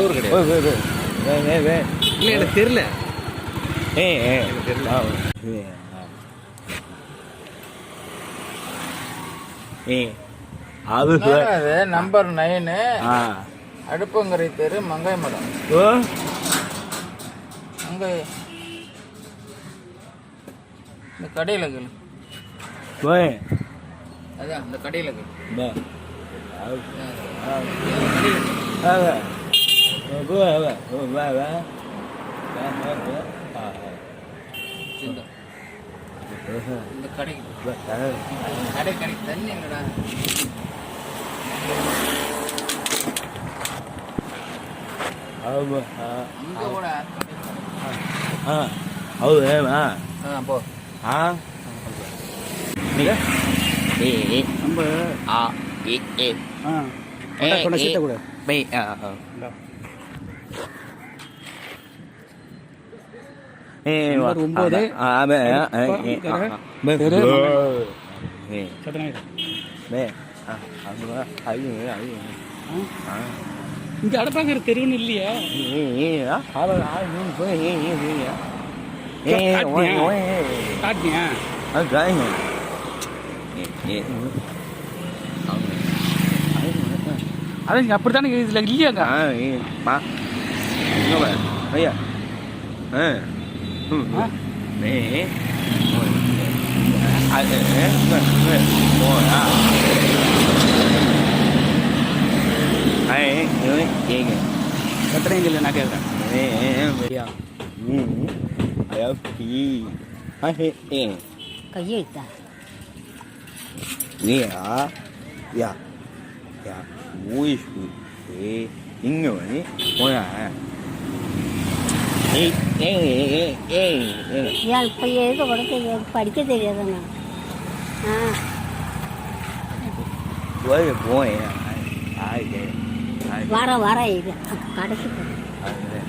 ஊர் கிடையாது. இல்லை எனக்கு தெரியல. எனக்கு தெரியல. அது அது நம்பர் நைனு அடுப்பங்கரை தெரு மங்காய் மடம். அங்கே இந்த கடையில் கேளு அதான் இந்த கடையில் கேளு இந்த கடைக்கு கடை கடை தண்ணி எங்கடா அங்கே ไม่เออนี่ வரும்போது ஆ மே மே மே சத்தனாயிடு மே அங்க ஐயோ ஐயோ இங்க அடப்பாங்க தெருன்னு இல்லையே ஏ ஆள ஆள நீ போய் ஏ ஏ ஏ ஏ ஓய் ஓய் காட்டியா ஆ காய் ஏ ஏ ngồi ngồi ngồi à ai nhớ gì nhỉ எத்தனை இல்லை நான் கேட்குறேன் mẹ mẹ ừ ai e người ôi à ê ê ê ê ê ஏன் இப்போ எதுக்கு உடச்சு படிக்க தெரியாதுண்ணா ஆ ai வர வர இது கடைசி போ. ai vậy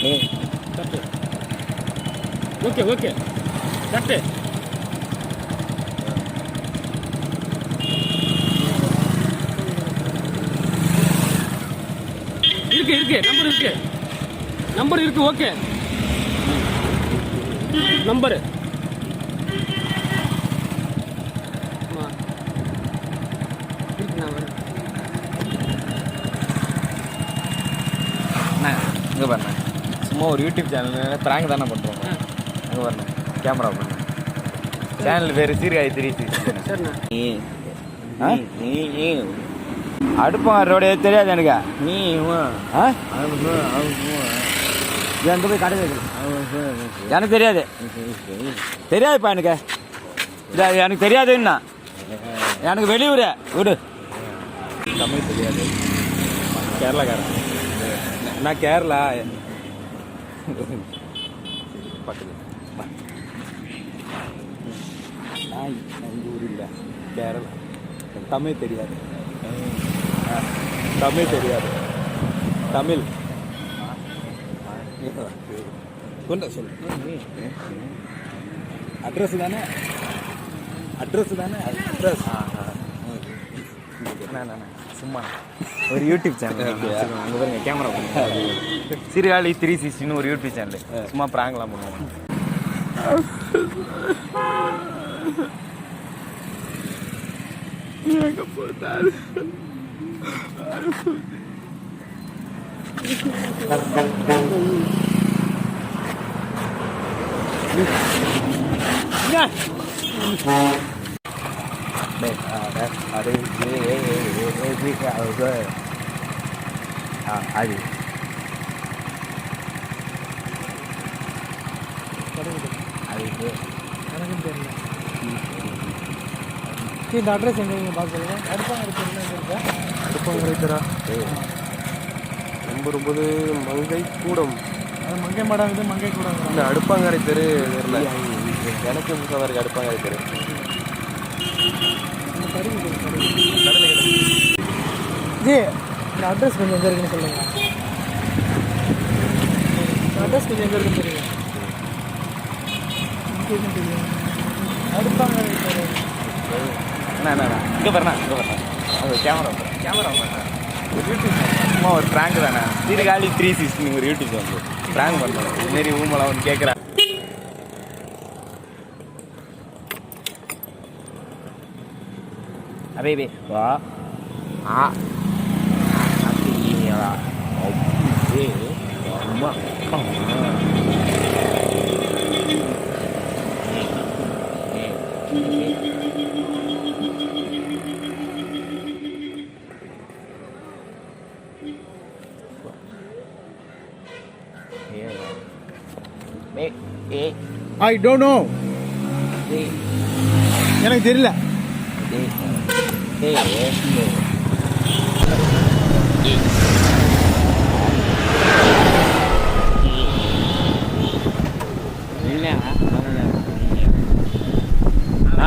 Nguyên okay okay correct இருக்கு இருக்கு. நம்பர் இருக்கு. நம்பர் இருக்கு ஓகே நம்பரு ஆமா. இருக்கு நான் வரேன் அண்ணா இங்கே பாருண்ணே. சும்மா ஒரு யூடியூப் சேனல் ப்ராங்க் தானே பண்ணுறோம் அங்கே பாருண்ணே கேமரா பண்ணு. சேனல் பேர் சீர்காழி த்ரீ சரிண்ணா அடுப்பாரோடைய தெரியாது எனக்கு. நீ அங்கே போய் கடை எனக்கு தெரியாது. தெரியாதுப்பா எனக்கு. அது எனக்கு தெரியாதுன்னா எனக்கு வெளியூர். விடு. தமிழ் தெரியாது. கேரளாக்காரன். நான் கேரளா. பக்கத்து நான் இந்த ஊர் இல்லை கேரளா தமிழ் தெரியாது. தமிழ் தெரியாது. தமிழ். கொண்ட சொல்லு. அட்ரஸ் தானே? அட்ரஸ் தானே? அட்ரஸ். சும்மா. ஒரு யூடியூப் சேனல் அங்கே பாருங்க கேமரா சீர்காழி த்ரீ சிக்ஸ்டின்னு ஒரு யூடியூப் சேனல் சும்மா ப்ராங்க்லாம் பண்ணுவோம். Minha capotada. Mệt à đây, à đây, ê ê ê ê ê biết ra ở đây. À, ai đi? Ai đi? Ai đi? Ai đi? இந்த அட்ரஸ் எங்க நீங்கள் பார்க்க சொல்லுங்க. அடுப்பாங்க இருக்கா அடுப்பங்கரைத்தரா நம்பர் ஒன்பது மங்கை கூடம் அது மங்கை மாடம் இது மங்கை கூட இந்த அடுப்பாங்கரை தெரு தெரியல எனக்கு புதுசாக இருக்கு அடுப்பாங்கரை தெரு. ஜி இந்த அட்ரஸ் கொஞ்சம் எங்கே இருக்குன்னு சொல்லுங்க. அட்ரஸ் கொஞ்சம் எங்கே இருக்குன்னு தெரியும்? அடுப்பாங்க அண்ணா அண்ணா. இங்க பாருண்ணா இங்க பாருண்ணா. அது கேமரா கேமரா ஒரு யூடியூப். சும்மா ஒரு ப்ராங்க் தானே? சீர்காழி த்ரீ சிக்ஸ்டி ஒரு யூடியூப் சேனல் ப்ராங்க் பண்ணுறோம் இதுமாரி ஊமெல்லாம் வந்து கேட்குறேன் அபே பே வா. ஆ. அப்படியா? அப்படியே. அம்மா ஏ ஏ ஐ டோன்ட் நோ ஏ எனக்கு தெரியல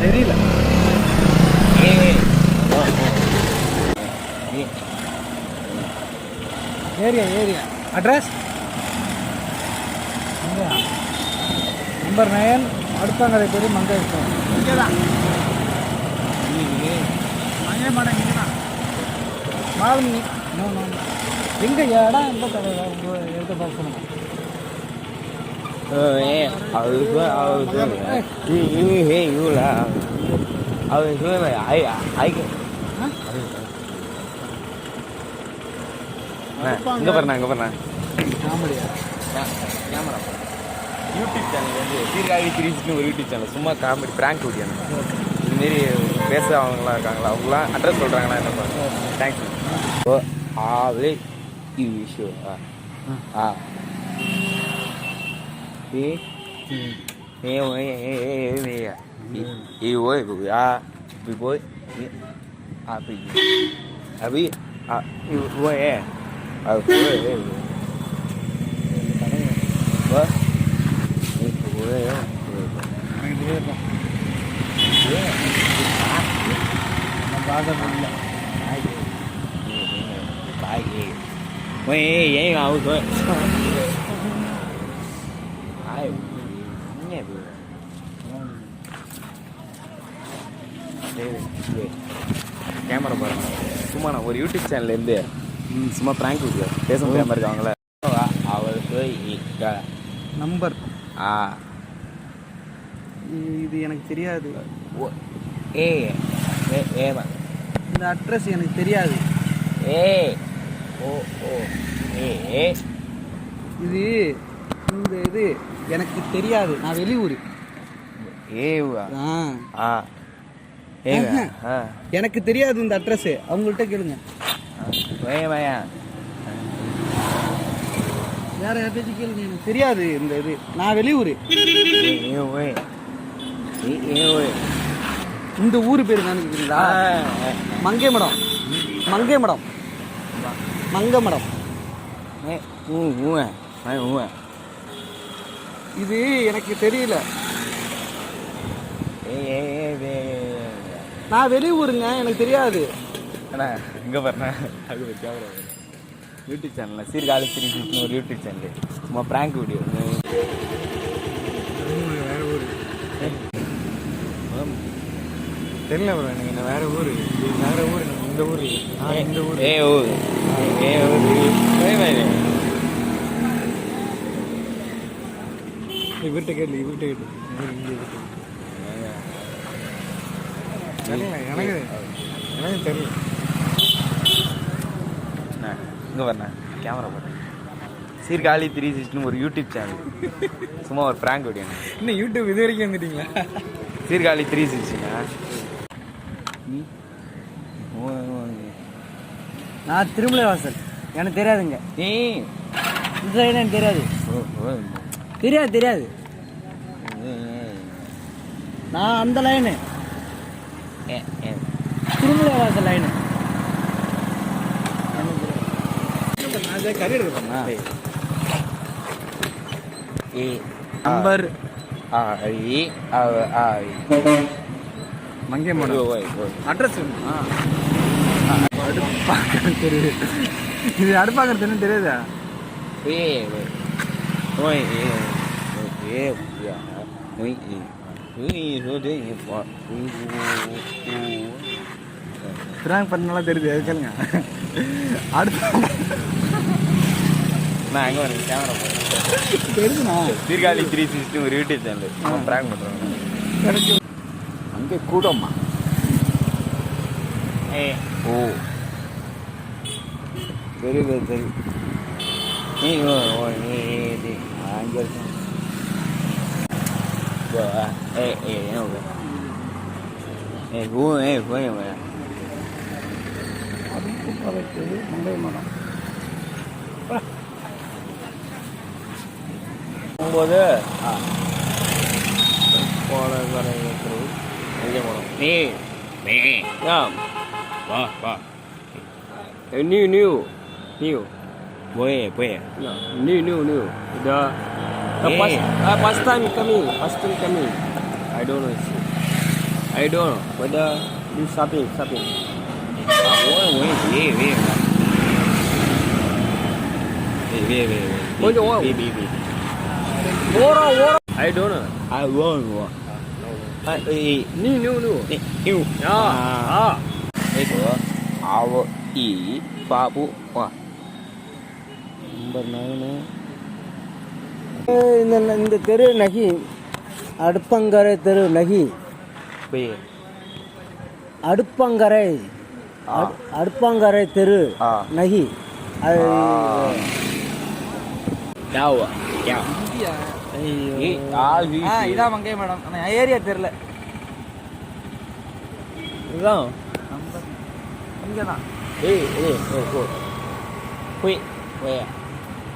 தெரியல. Area area. Address number nine அடுத்தாங்கரை பேர் மங்கை இங்கே தான் மங்கே மாடம் இங்கே தான் மாலினி நோ நோ எங்கே இடம் எந்த கடையில் உங்கள் எடுத்து பார்க்கணும்? இங்க பாருண்ணா இங்கே பாருண்ணா காமெடியா கேமரா யூடியூப் சேனல் வந்து சீர்காழி த்ரீஸ்னு ஒரு யூடியூப் சேனல் சும்மா காமெடி பிராங்க் வீடியோ இதுமாரி பேச அவங்களாம் இருக்காங்களா அவங்களாம் அட்ரஸ் சொல்கிறாங்களா என்ன பண்ணுறேன் தேங்க்யூ ஓ ஆவே யூஷோ ஆ ஆ. ஏ ஏ ஓ ஏ ஏ ஏ ஏ ஏ ஏ ஓ ஏ ஓ ஆ பி போய் ஆ பி அபி ஆ ஓ ஏ ஆ ஓ ஏ ஓ Mày vậy ngầu thôi. Ai? Nghe vừa. Camera பாருங்க சும்மா நான் ஒரு யூடியூப் சேனல்ல இருந்து ம், சும்மா ப்ராங்க் வீடியோ பேச முடியாம இருக்காங்களே அவருக்கு நம்பர். ஆ. இது எனக்கு தெரியாது. ஏ ஏ ஏமா இந்த அட்ரஸ் எனக்கு தெரியாது. ஏ ஓ ஓ ஏ. ஏ இது இந்த இது எனக்கு தெரியாது. நான் வெளியூர். ஏவா ஆ. ஆ. எனக்கு தெரியாது இந்த அட்ரஸ் அவங்கள்ட்ட கேளுங்க. வேற யார்ட்டாச்சும் கேளுங்க எனக்கு. தெரியாது இந்த இது. நான் வெளியூர். இந்த ஊர் பேர் தான் கேக்குறீங்களா மங்கை மடம் மங்கை மடம் மங்க மடம் இது எனக்கு தெரியல. ஏ ஏ ஏ நான் வெளியூருங்க எனக்கு தெரியாது. அண்ணா இங்கே பாருண்ணா. அது ஒரு கேமரா யூடியூப் சேனலில் சீர்காழி த்ரீ சிக்ஸ்னு ஒரு யூடியூப் சேனல் சும்மா ப்ராங்க் வீடியோ தெரியல ப்ரோ எனக்கு என்ன வேற ஊர். வேற ஊர் இந்த ஊர். இந்த ஊர். ஏ ஓ ஏ வே இவர்கிட்ட கேளு இவர்கிட்ட கேளு. இவர் இங்க. தெரியல எனக்கு எனக்கு தெரியல. இங்கே வரண்ணா கேமரா போட்டேன் சீர்காழி த்ரீ சிக்ஸ்னு ஒரு யூடியூப் சேனல் சும்மா ஒரு ப்ராங்க் வீடியோ இன்னும் யூடியூப் இது வரைக்கும் வந்துட்டீங்களா? சீர்காழி த்ரீ சிக்ஸ்டிங்க நான் திருமலை வாசல் எனக்கு தெரியாதுங்க. நீ? இந்த சைடு எனக்கு தெரியாது. தெரியாது தெரியாது. நான் அந்த லைனு திருமலை வாசல் லைனு நம்பர். ஆ ஐ அவ ஆ மங்கே ஓய் ஓய் ஓய் அட்ரஸ் அடுப்பாக்கிற தெரு இது அடுப்பாக்கிற தெரு தெரியாதா? Quê vậy? Ôi, ê, ôi, ê, prank பண்ணலாம் தெரியுது அது கேளுங்க அடுப்பு நான் அங்கே வரேன்? கேமரா தெரியுதுண்ணா சீர்காழி த்ரீ சிக்ஸ்டி ஒரு யூடியூப் சேனல் ப்ராங்க் பண்ணுறாங்க அங்கே கூட்டம்மா ஏ. ஓ. தெரியுது தெரியும் நீ ஓ ஓ நீ இது அங்கே இருக்கும் ஏ ஏ என்ன ஏ ஓ ஏ போய் அடுப்பு பறக்கு மங்கை மரம் போகும்போது போன வர எங்கே போனோம் நீ நீ ஆம் வா வா நியூ நியூ நியூ போய் போய் New, new, new. The, Eh, Lepas uh, ah, past time kami, past time kami. I don't know. I don't know. Pada do something, something. Wait, wait, wait. Wait, wait, wait. Wait, wait, wait. I don't know. I won't. Ni ni ni. Ni. ni. Ya. Ah, ah. Ha. Itu. Awak i babu wah. Nombor 9 ni. இந்த இந்த தெரு நகி அடுப்பங்கரை தெரு நகி. அடுப்பங்கரை அடு- அடுப்பங்கரை தெரு ஆ. நகி. அது ಯಾವ ಯಾವ ಏ, இதான் மங்கைய மேடம். ஆனால் ஏரியா தெரில. இதுதான் இங்கே தான் ஓ, ஓ. போய்,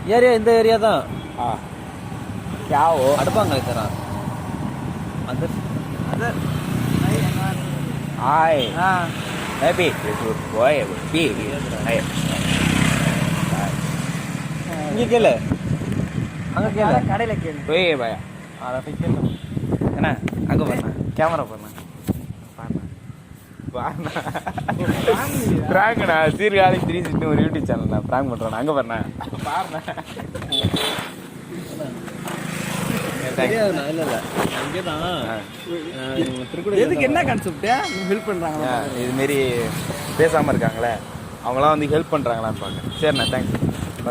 ஏரியா இந்த ஏரியா தான் క్యావు అడపం కలుగుతారా అందరు అందరు hi happy bye happy hi இங்கே கேளு. அங்கே கேளு. கடையில் கேளு. போய் பயா அதை போய் கேளு. என்ன? அங்கே பண்ண கேமரா பண்ண பிராங்க்ண்ணா. சீர்காழி த்ரீ சிக்ஸ்டி ஒரு யூடியூப் சேனல்ண்ணா. பிராங்க் பண்ணுறேண்ணா அங்கே பண்ணேன் பாருண்ணா. எதுக்கு என்ன கான்செப்ட் ஹெல்ப் பண்ணுறாங்க இதுமாரி பேசாமல் இருக்காங்களே. அவங்களாம் வந்து ஹெல்ப் பண்ணுறாங்களான்னு பார்க்க சரிண்ணா தேங்க்ஸ்